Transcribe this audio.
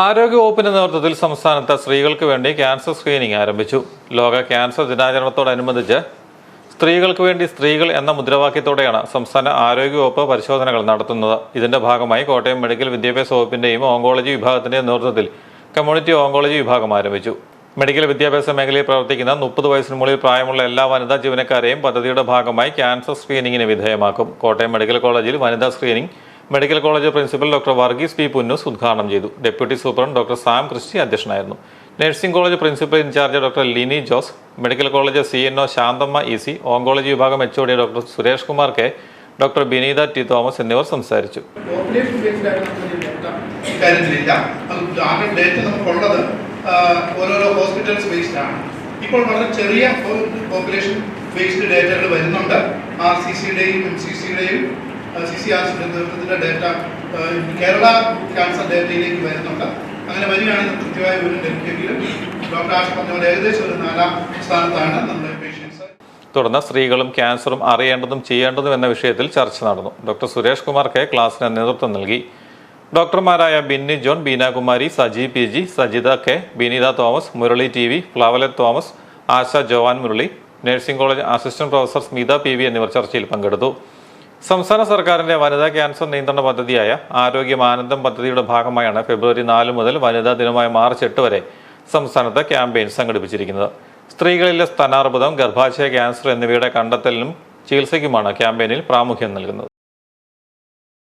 ആരോഗ്യവകുപ്പിന്റെ നേതൃത്വത്തിൽ സംസ്ഥാനത്ത് സ്ത്രീകൾക്ക് വേണ്ടി ക്യാൻസർ സ്ക്രീനിംഗ് ആരംഭിച്ചു. ലോക ക്യാൻസർ ദിനാചരണത്തോടനുബന്ധിച്ച് സ്ത്രീകൾക്ക് വേണ്ടി സ്ത്രീകൾ എന്ന മുദ്രാവാക്യത്തോടെയാണ് സംസ്ഥാന ആരോഗ്യവകുപ്പ് പരിശോധനകൾ നടത്തുന്നത്. ഇതിന്റെ ഭാഗമായി കോട്ടയം മെഡിക്കൽ വിദ്യാഭ്യാസ വകുപ്പിന്റെയും ഓങ്കോളജി വിഭാഗത്തിന്റെയും നേതൃത്വത്തിൽ കമ്മ്യൂണിറ്റി ഓങ്കോളജി വിഭാഗം ആരംഭിച്ചു. മെഡിക്കൽ വിദ്യാഭ്യാസ മേഖലയിൽ പ്രവർത്തിക്കുന്ന മുപ്പത് വയസ്സിന് മുകളിൽ പ്രായമുള്ള എല്ലാ വനിതാ ജീവനക്കാരെയും പദ്ധതിയുടെ ഭാഗമായി ക്യാൻസർ സ്ക്രീനിങ്ങിന് വിധേയമാക്കും. കോട്ടയം മെഡിക്കൽ കോളേജിൽ വനിതാ screening medical college principal doctor Varghese P Punnoose ഉദ്ഘാടനം ചെയ്തു. Deputy superintendent doctor Sam Christy അധ്യക്ഷനായിരുന്നു. Nursing college principal incharge doctor Lini Jose medical college C N O Shanthamma E C oncology വിഭാഗം H doctor Suresh Kumar K doctor Bineetha T Thomas എന്നിവർ സംസാരിച്ചു. നമുക്കുള്ളത് ഓരോരോ hospitals based ആണ്. ഇപ്പോൾ വളരെ ചെറിയ പോപ്പുലേഷൻ ബേസ്ഡ് ഡേറ്റകൾ വരുന്നുണ്ട്. ആർ സി സിയുടെയും എം സി സിയുടെയും സി സി ആർ നേതൃത്വത്തിന്റെ ഡേറ്റ കേരള ക്യാൻസർ ഡേറ്റയിലേക്ക് വരുന്നുണ്ട്. അങ്ങനെ വരികയാണെങ്കിൽ കൃത്യമായ വിവരം ലഭിക്കുമെങ്കിലും ഡോക്ടർ ആഷ് പറഞ്ഞ പോലെ ഏകദേശം ഒരു നാലാം സ്ഥാനത്താണ് നമ്മുടെ പേഷ്യൻസ്. തുടർന്ന് സ്ത്രീകളും ക്യാൻസറും അറിയേണ്ടതും ചെയ്യേണ്ടതും എന്ന വിഷയത്തിൽ ചർച്ച നടന്നു. ഡോക്ടർ സുരേഷ് കുമാർ കെ നേതൃത്വം നൽകി. ഡോക്ടർമാരായ Binni John Beenakumari Saji P G Sajitha K Bineetha Thomas Murali T V ഫ്ലവലറ്റ് Thomas Asha Joan Murali nursing college assistant professor Smitha P V എന്നിവർ ചർച്ചയിൽ പങ്കെടുത്തു. സംസ്ഥാന സർക്കാരിന്റെ വനിതാ ക്യാൻസർ നിയന്ത്രണ പദ്ധതിയായ ആരോഗ്യം ആനന്ദം പദ്ധതിയുടെ ഭാഗമായാണ് ഫെബ്രുവരി നാല് മുതൽ വനിതാ ദിനമായ മാർച്ച് എട്ട് വരെ സംസ്ഥാനത്ത് ക്യാമ്പയിൻ സംഘടിപ്പിച്ചിരിക്കുന്നത്. സ്ത്രീകളിലെ സ്തനാർബുദം ഗർഭാശയ ക്യാൻസർ എന്നിവയുടെ കണ്ടെത്തലിനും ചികിത്സയ്ക്കുമാണ് ക്യാമ്പയിനിൽ പ്രാമുഖ്യം നൽകുന്നത്.